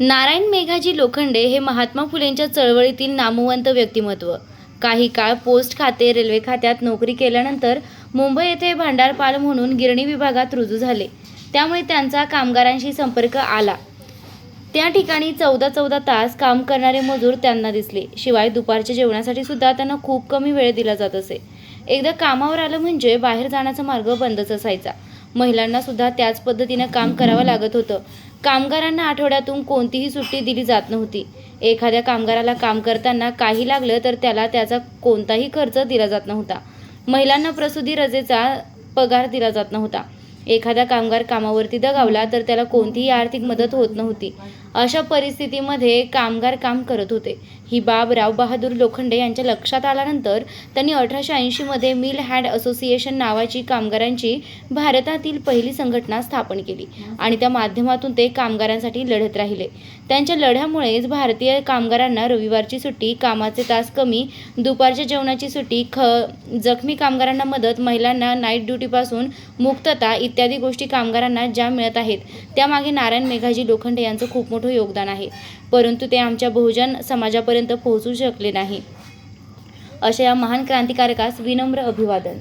नारायण मेघाजी लोखंडे हे महात्मा फुलेंच्या चळवळीतील नामवंत व्यक्तिमत्व. काही काळ पोस्ट खाते रेल्वे खात्यात नोकरी केल्यानंतर मुंबई येथे भांडारपाल म्हणून गिरणी विभागात रुजू झाले. त्यामुळे त्यांचा कामगारांशी संपर्क आला. त्या ठिकाणी चौदा चौदा तास काम करणारे मजूर त्यांना दिसले. शिवाय दुपारच्या जेवणासाठी सुद्धा त्यांना खूप कमी वेळ दिला जात असे. एकदा कामावर आलं म्हणजे बाहेर जाण्याचा मार्ग बंदच असायचा. महिलांना सुद्धा त्याच पद्धतीनं काम करावं लागत होतं. कामगारांना आठवड्यातून कोणतीही सुट्टी दिली जात नव्हती. एखाद्या कामगाराला काम करताना काही लागलं तर त्याला त्याचा कोणताही खर्च दिला जात नव्हता. महिलांना प्रसूती रजेचा पगार दिला जात नव्हता. एखादा कामगार कामावरती दगावला तर त्याला कोणतीही आर्थिक मदत होत नव्हती. अशा परिस्थितीमध्ये कामगार काम करत होते. ही बाब राव बहादूर लोखंडे यांच्या लक्षात आल्यानंतर त्यांनी अठराशे ऐंशीमध्ये मिल हँड असोसिएशन नावाची कामगारांची भारतातील पहिली संघटना स्थापन केली आणि त्या माध्यमातून ते कामगारांसाठी लढत राहिले. त्यांच्या लढ्यामुळेच भारतीय कामगारांना रविवारची सुट्टी कामाचे तास कमी दुपारच्या जेवणाची सुट्टी ख जखमी कामगारांना मदत महिलांना नाईट ड्युटीपासून मुक्तता इत्यादी गोष्टी कामगारांना ज्या मिळत आहेत त्यामागे नारायण मेघाजी लोखंडे यांचं खूप मोठं मोठं योगदान आहे. परंतु ते आमच्या बहुजन समाजापर्यंत पोहोचू शकले नाही. अशा या महान क्रांतिकारकास विनम्र अभिवादन.